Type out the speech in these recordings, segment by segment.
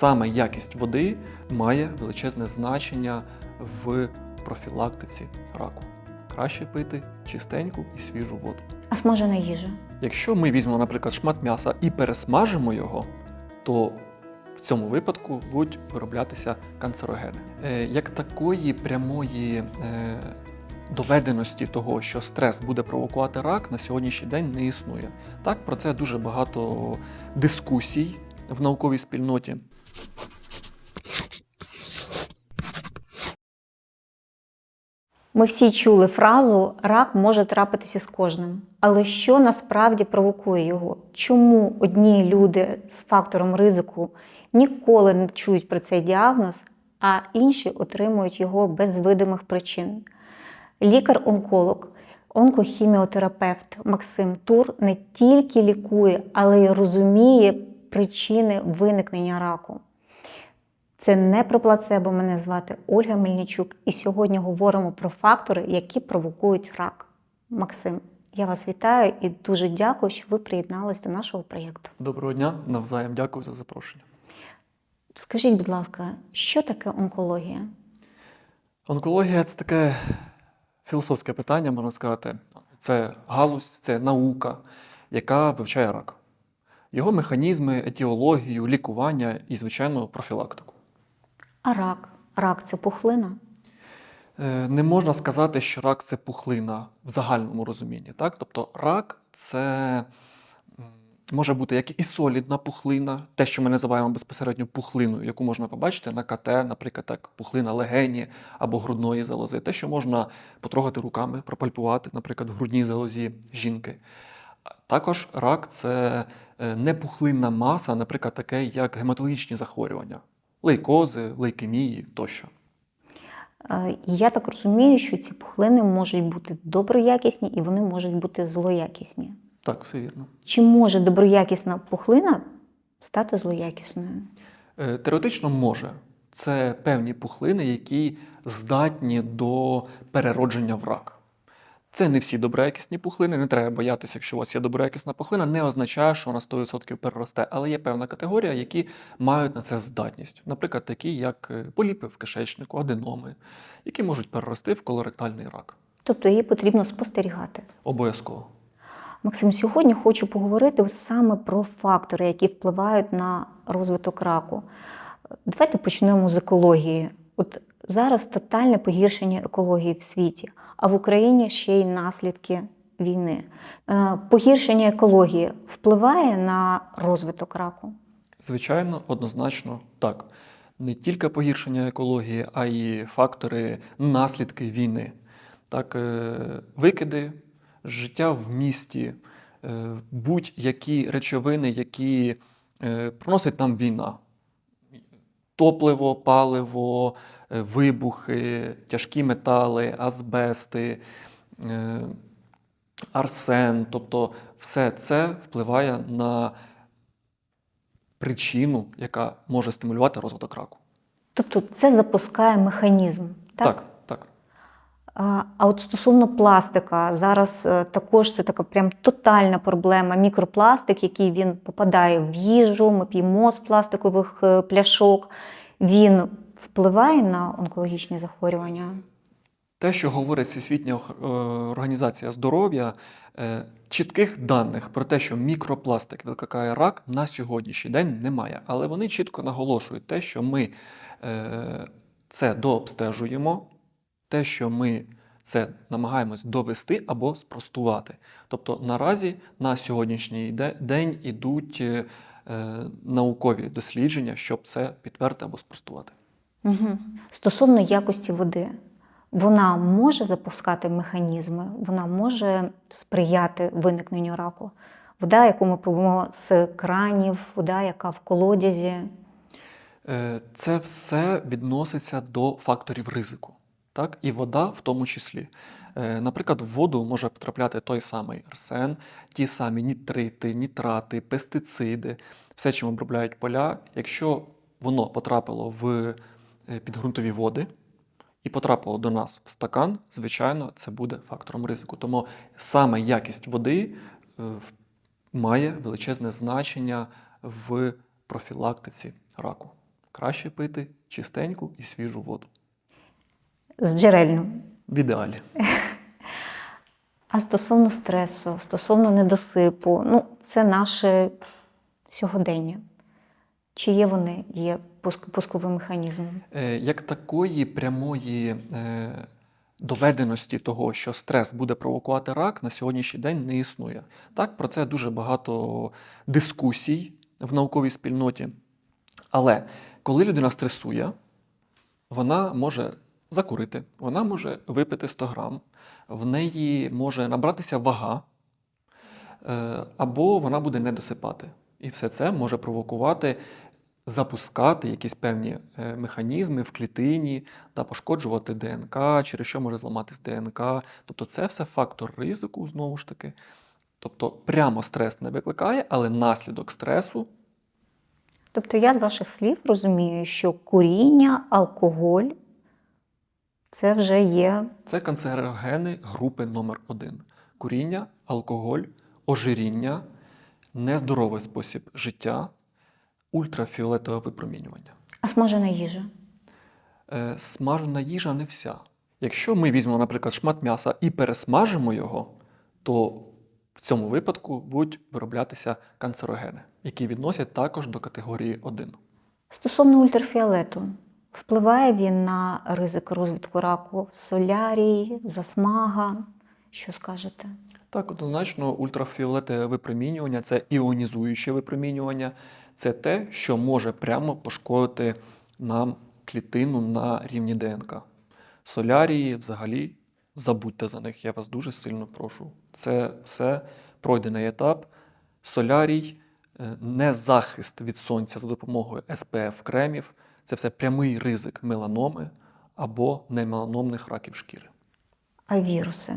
саме якість води має величезне значення в профілактиці раку. Краще пити чистеньку і свіжу воду. А смажена їжа? Якщо ми візьмемо, наприклад, шмат м'яса і пересмажимо його, то в цьому випадку будуть вироблятися канцерогени. Е, Як такої прямої е, доведеності того, що стрес буде провокувати рак, на сьогоднішній день не існує. Так, про це дуже багато дискусій в науковій спільноті. Ми всі чули фразу рак може трапитися з кожним. Але що насправді провокує його? Чому одні люди з фактором ризику ніколи не чують про цей діагноз, а інші отримують його без видимих причин? Лікар-онколог, онкохіміотерапевт Максим Тур не тільки лікує, але й розуміє причини виникнення раку. Це не про плацебо. Мене звати Ольга Мельничук, і сьогодні говоримо про фактори, які провокують рак. Максим, я вас вітаю і дуже дякую, що ви приєдналися до нашого проєкту. Доброго дня, навзаєм дякую за запрошення. Скажіть, будь ласка, що таке онкологія? Онкологія це таке філософське питання, можна сказати. Це галузь, це наука, яка вивчає рак. Його механізми, етіологію, лікування і, звичайно, профілактику. А рак? Рак це пухлина? Е, Не можна сказати, що рак це пухлина в загальному розумінні. Так? Тобто рак це може бути як і солідна пухлина, те, що ми називаємо безпосередньо пухлиною, яку можна побачити на КТ, наприклад, так, пухлина легені або грудної залози, те, що можна потрогати руками, пропальпувати, наприклад, в грудній залозі жінки. Також рак це е, не пухлинна маса, наприклад, таке, як гематологічні захворювання, лейкози, лейкемії тощо. Е, і Я так розумію, що ці пухлини можуть бути доброякісні і вони можуть бути злоякісні. Так, все вірно. Чи може доброякісна пухлина стати злоякісною? Е, Теоретично може. Це певні пухлини, які здатні до переродження в рак. Це не всі доброякісні пухлини, не треба боятися, якщо у вас є доброякісна пухлина, не означає, що вона 100% переросте. Але є певна категорія, які мають на це здатність. Наприклад, такі, як е, поліпи в кишечнику, аденоми, які можуть перерости в колоректальний рак. Тобто її потрібно спостерігати. Обов'язково. Максим, сьогодні хочу поговорити саме про фактори, які впливають на розвиток раку. Давайте почнемо з екології. От зараз тотальне погіршення екології в світі, а в Україні ще й наслідки війни. Е, Погіршення екології впливає на розвиток раку. Звичайно, однозначно так. Не тільки погіршення екології, а й фактори наслідки війни. Так, е, викиди, життя в місті, е, будь-які речовини, які приносить нам війна. Топливо, паливо, вибухи, тяжкі метали, азбести, е, арсен. Тобто все це впливає на причину, яка може стимулювати розвиток раку. Тобто це запускає механізм. Так? Так, а от стосовно пластика, зараз е, також це така прям тотальна проблема. Мікропластик, який він попадає в їжу, ми п'ємо з пластикових е, пляшок, він впливає на онкологічні захворювання. Те, що говорить Всесвітня е, організація здоров'я, е, чітких даних про те, що мікропластик викликає рак, на сьогоднішній день немає. Але вони чітко наголошують те, що ми е, це дообстежуємо, те, що ми це намагаємось довести або спростувати. Тобто наразі на сьогоднішній день ідуть е, наукові дослідження, щоб це підтвердити або спростувати. Угу. Стосовно якості води, вона може запускати механізми, вона може сприяти виникненню раку. Вода, яку ми п'ємо з кранів, вода, яка в колодязі. Е, Це все відноситься до факторів ризику, так? І вода в тому числі. Е, Наприклад, в воду може потрапляти той самий арсен, ті самі нітрити, нітрати, пестициди, все, чим обробляють поля. Якщо воно потрапило в підґрунтові води і потрапило до нас в стакан, звичайно, це буде фактором ризику. Тому саме якість води е, має величезне значення в профілактиці раку. Краще пити чистеньку і свіжу воду. З джерельну. В ідеалі. А стосовно стресу, стосовно недосипу, ну, це наше сьогодення. Чи є вони є пусковим механізмом? Е, Як такої прямої е, доведеності того, що стрес буде провокувати рак, на сьогоднішній день не існує. Так, про це дуже багато дискусій в науковій спільноті. Але коли людина стресує, вона може закурити, вона може випити 100 грам, в неї може набратися вага, е, або вона буде не досипати. І все це може провокувати, запускати якісь певні е, механізми в клітині та пошкоджувати ДНК, через що може зламатись ДНК. Тобто це все фактор ризику, знову ж таки. Тобто прямо стрес не викликає, але наслідок стресу Тобто я з ваших слів розумію, що куріння, алкоголь це вже є Це канцерогени групи номер 1 Куріння, алкоголь, ожиріння, нездоровий спосіб життя, ультрафіолетове випромінювання. а смажена їжа. Е, Смажена їжа не вся. Якщо ми візьмемо, наприклад, шмат м'яса і пересмажимо його, то в цьому випадку будуть вироблятися канцерогени, які відносять також до категорії 1. Стосовно ультрафіолету, впливає він на ризик розвитку раку солярій, засмага. Що скажете? Так, однозначно, ультрафіолетове випромінювання це іонізуюче випромінювання, це те, що може прямо пошкодити нам клітину на рівні ДНК. Солярії взагалі забудьте за них, я вас дуже сильно прошу. Це все пройдений етап. Солярій е, не захист від сонця за допомогою SPF кремів, це все прямий ризик меланоми або немеланомних раків шкіри. А віруси?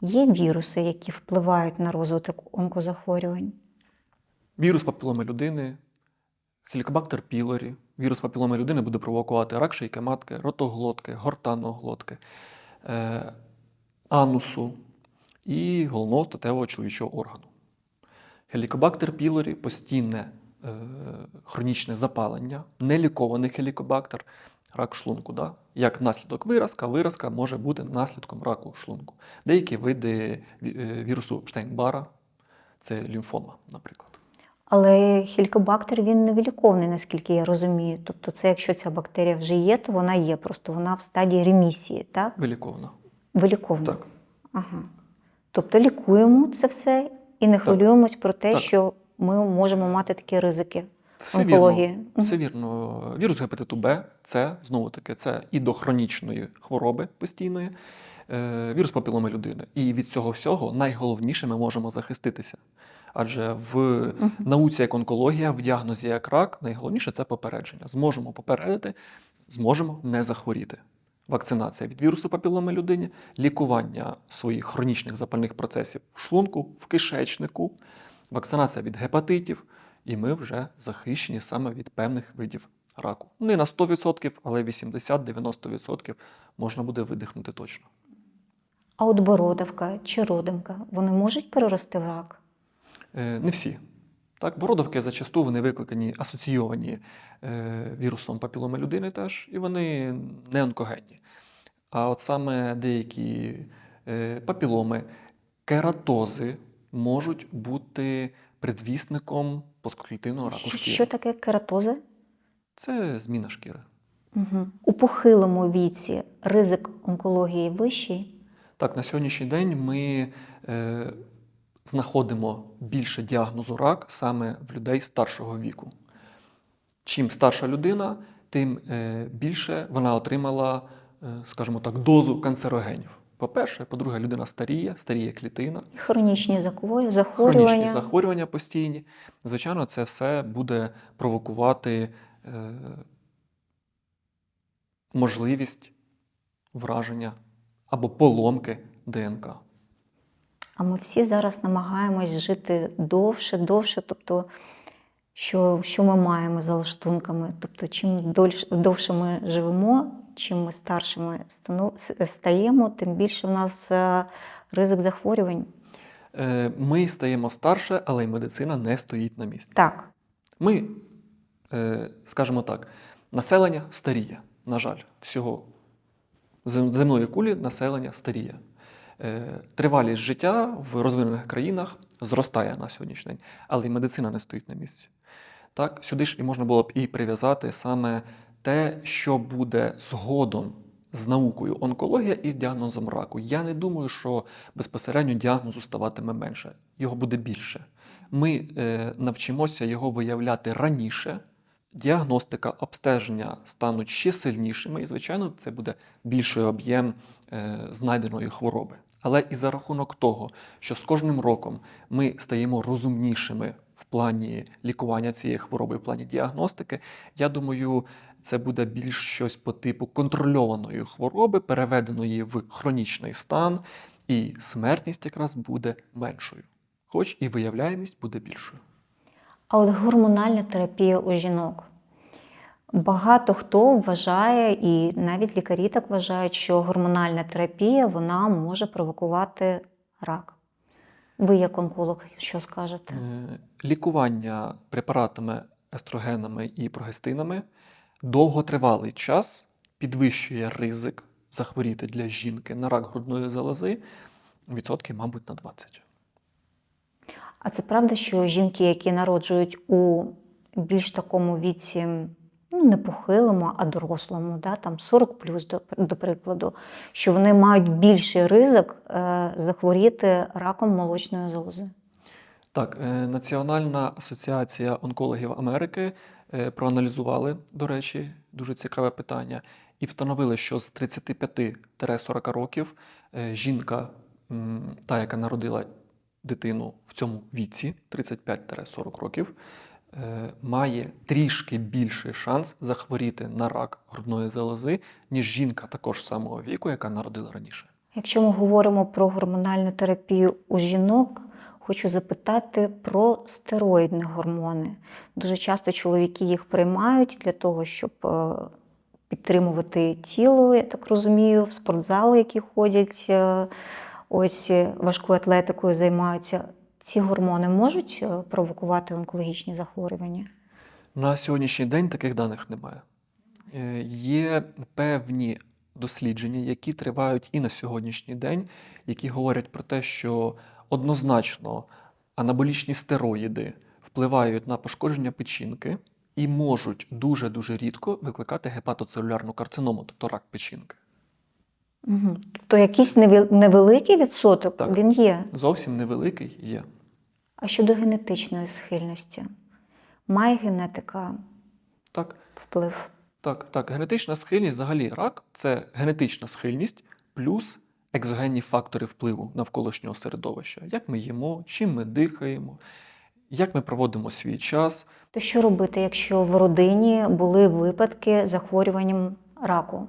Є віруси, які впливають на розвиток онкозахворювань? Вірус папіломи людини, хелікобактер пілорі. Вірус папіломи людини буде провокувати рак шийки матки, ротоглотки, гортанного глотки, е, анусу і головного статевого чоловічого органу. Хелікобактер пілорі постійне е, хронічне запалення, нелікований хелікобактер, рак шлунку. Да? Як наслідок виразка, виразка може бути наслідком раку шлунку. Деякі види е, вірусу Штейнбара це лімфома, наприклад. Але хелікобактер він не виліковний, наскільки я розумію. Тобто, це якщо ця бактерія вже є, то вона є, просто вона в стадії ремісії, так? Вилікована. Виліковна. Так. Ага. Тобто лікуємо це все і не хвилюємось про те, Так. що ми можемо мати такі ризики. Все Онкології. вірно. Все вірно. Вірус гепатиту Б, це знову таки це і до хронічної хвороби постійної, вірус папіломи людини. І від цього всього найголовніше ми можемо захиститися. Адже в науці як онкологія, в діагнозі як рак, найголовніше це попередження. Зможемо попередити, зможемо не захворіти. Вакцинація від вірусу папіломи людині, лікування своїх хронічних запальних процесів в шлунку, в кишечнику, вакцинація від гепатитів, і ми вже захищені саме від певних видів раку. Не на 100%, але 80-90% можна буде видихнути точно. А от бородавка чи родимка, вони можуть перерости в рак? Е, Не всі. Так, бородавки зачасту вони викликані, асоційовані е, вірусом папіломи людини теж, і вони не онкогенні. А от саме деякі е, папіломи, кератози можуть бути предвісником плоскоклітинного раку шкіри. що таке кератози? Це зміна шкіри. Угу. У похилому віці ризик онкології вищий. Так, на сьогоднішній день ми е, знаходимо більше діагнозу рак саме в людей старшого віку. Чим старша людина, тим е, більше вона отримала, е, скажімо так, дозу канцерогенів. По-перше, по-друге, людина старіє, старіє клітина, Хронічні захворювання. хронічні захворювання постійні. Звичайно, це все буде провокувати е, можливість враження або поломки ДНК. А ми всі зараз намагаємось жити довше, довше. Тобто, що, що ми маємо за лаштунками? Тобто, чим дольш- довше ми живемо, чим ми старшими стаємо, тим більше в нас е, ризик захворювань. Е, Ми стаємо старше, але й медицина не стоїть на місці. Так, Ми е, скажімо так, населення старіє, на жаль, всього земної кулі населення старіє. Е, Тривалість життя в розвинених країнах зростає на сьогоднішній день, але і медицина не стоїть на місці. Так, сюди ж і можна було б і прив'язати саме те, що буде згодом з наукою онкологія і з діагнозом раку. Я не думаю, що безпосередньо діагнозу ставатиме менше, його буде більше. Ми е, навчимося його виявляти раніше. Діагностика, обстеження стануть ще сильнішими, і, звичайно, це буде більший об'єм е, знайденої хвороби. Але і за рахунок того, що з кожним роком ми стаємо розумнішими в плані лікування цієї хвороби, в плані діагностики, я думаю, це буде більш щось по типу контрольованої хвороби, переведеної в хронічний стан, і смертність якраз буде меншою, хоч і виявляємість буде більшою. А от гормональна терапія у жінок. Багато хто вважає, і навіть лікарі так вважають, що гормональна терапія вона може провокувати рак. Ви, як онколог, що скажете? Е, Лікування препаратами, естрогенами і прогестинами довготривалий час підвищує ризик захворіти для жінки на рак грудної залози відсотки, мабуть, на 20. А це правда, що жінки, які народжують у більш такому віці, ну не похилому, а дорослому, да, там 40 плюс, до, до прикладу, що вони мають більший ризик е, захворіти раком молочної залози? Так, е, Національна асоціація онкологів Америки е, проаналізували, до речі, дуже цікаве питання, і встановили, що з 35-40 років е, жінка, та, яка народила дитину в цьому віці, 35-40 років, е, має трішки більший шанс захворіти на рак грудної залози, ніж жінка також самого віку, яка народила раніше. Якщо ми говоримо про гормональну терапію у жінок, хочу запитати про стероїдні гормони. Дуже часто чоловіки їх приймають для того, щоб е, підтримувати тіло, я так розумію, в спортзали, які ходять, е, ось е, важкою атлетикою займаються. Ці гормони можуть е, провокувати онкологічні захворювання? На сьогоднішній день таких даних немає. Е, Є певні дослідження, які тривають і на сьогоднішній день, які говорять про те, що однозначно анаболічні стероїди впливають на пошкодження печінки і можуть дуже-дуже рідко викликати гепатоцелюлярну карциному, тобто рак печінки. Угу. Тобто якийсь невел- невеликий відсоток Так. він є. Зовсім невеликий є. А щодо генетичної схильності, має генетика Так, вплив? Так, так, генетична схильність, взагалі рак це генетична схильність плюс екзогенні фактори впливу навколишнього середовища. Як ми їмо, чим ми дихаємо, як ми проводимо свій час. То що робити, якщо в родині були випадки захворюванням раку?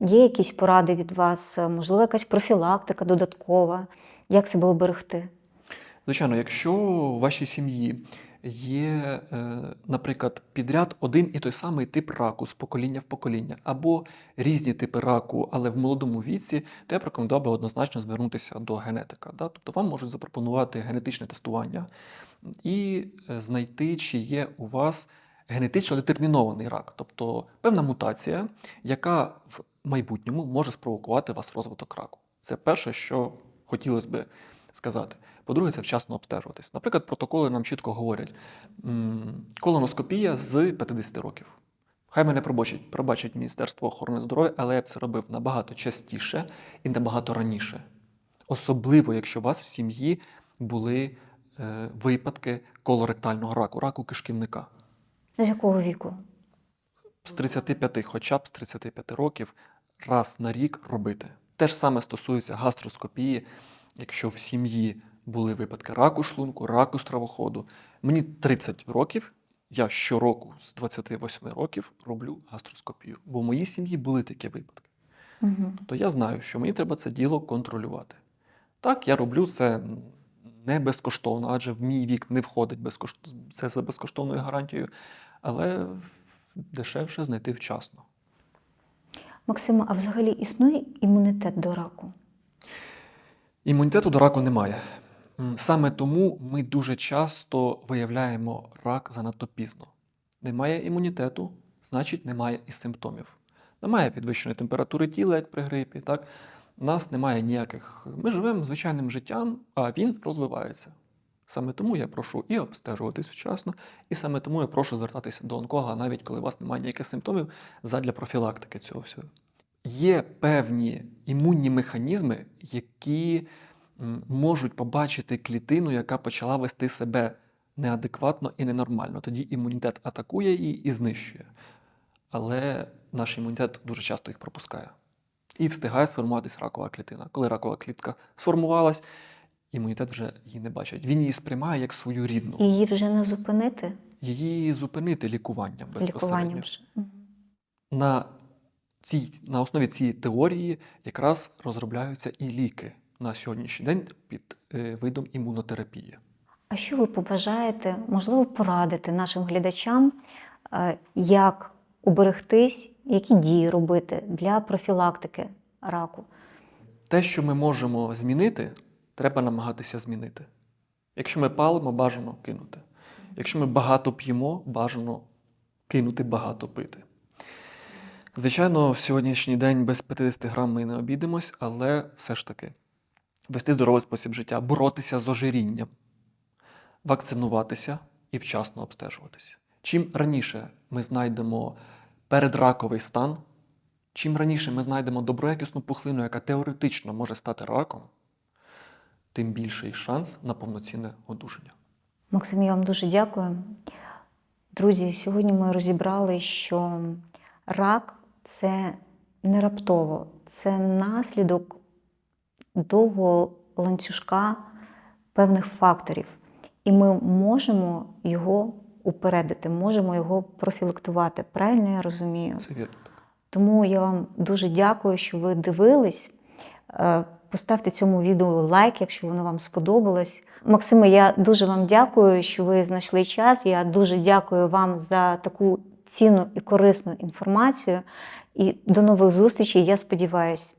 Є якісь поради від вас, можливо, якась профілактика додаткова, як себе оберегти? Звичайно, якщо у вашій сім'ї є, е, наприклад, підряд один і той самий тип раку з покоління в покоління, або різні типи раку, але в молодому віці, то я б рекомендував би однозначно звернутися до генетика. Тобто вам можуть запропонувати генетичне тестування і е, знайти, чи є у вас генетично детермінований рак, тобто певна мутація, яка в майбутньому може спровокувати вас розвиток раку. Це перше, що хотілося би сказати. По-друге, це вчасно обстежуватись. Наприклад, протоколи нам чітко говорять: колоноскопія з 50 років. Хай мене пробачить, пробачить Міністерство охорони здоров'я, але я б це робив набагато частіше і набагато раніше. Особливо, якщо у вас в сім'ї були е, випадки колоректального раку, раку кишківника. З якого віку? З 35, хоча б з 35 років, раз на рік робити. Те ж саме стосується гастроскопії, якщо в сім'ї були випадки раку шлунку, раку стравоходу. Мені 30 років, я щороку з 28 років роблю гастроскопію, бо в моїй сім'ї були такі випадки. Угу. То я знаю, що мені треба це діло контролювати. Так, я роблю це не безкоштовно, адже в мій вік не входить безкош... це за безкоштовною гарантією, але дешевше знайти вчасно. Максима, а взагалі існує імунітет до раку? Імунітету до раку немає. Саме тому ми дуже часто виявляємо рак занадто пізно. Немає імунітету, значить немає і симптомів. Немає підвищеної температури тіла, як при грипі. Так? У нас немає ніяких. Ми живемо звичайним життям, а він розвивається. Саме тому я прошу і обстежуватись вчасно, і саме тому я прошу звертатися до онколога, навіть коли у вас немає ніяких симптомів, задля профілактики цього всього. Є певні імунні механізми, які можуть побачити клітину, яка почала вести себе неадекватно і ненормально. Тоді імунітет атакує її і знищує. Але наш імунітет дуже часто їх пропускає. І встигає сформуватись ракова клітина. Коли ракова клітка сформувалась, імунітет вже її не бачить. Він її сприймає як свою рідну. І її вже не зупинити Її зупинити лікуванням безпосередньо. лікуванням. На, цій, на основі цієї теорії якраз розробляються і ліки на сьогоднішній день під е, видом імунотерапії. А що ви побажаєте, можливо, порадити нашим глядачам, е, як уберегтись, які дії робити для профілактики раку? Те, що ми можемо змінити, треба намагатися змінити. Якщо ми палимо, бажано кинути. Якщо ми багато п'ємо, бажано кинути багато пити. Звичайно, в сьогоднішній день без 50 грам ми не обійдемось, але все ж таки вести здоровий спосіб життя, боротися з ожирінням, вакцинуватися і вчасно обстежуватися. Чим раніше ми знайдемо передраковий стан, чим раніше ми знайдемо доброякісну пухлину, яка теоретично може стати раком, тим більший шанс на повноцінне одужання. Максим, я вам дуже дякую. Друзі, сьогодні ми розібрали, що рак це не раптово, це наслідок довгого ланцюжка певних факторів. І ми можемо його упередити, можемо його профілактувати. Правильно я розумію? Все вірно. Тому я вам дуже дякую, що ви дивились. Поставте цьому відео лайк, якщо воно вам сподобалось. Максиме, я дуже вам дякую, що ви знайшли час. Я дуже дякую вам за таку цінну і корисну інформацію. І до нових зустрічей, я сподіваюся.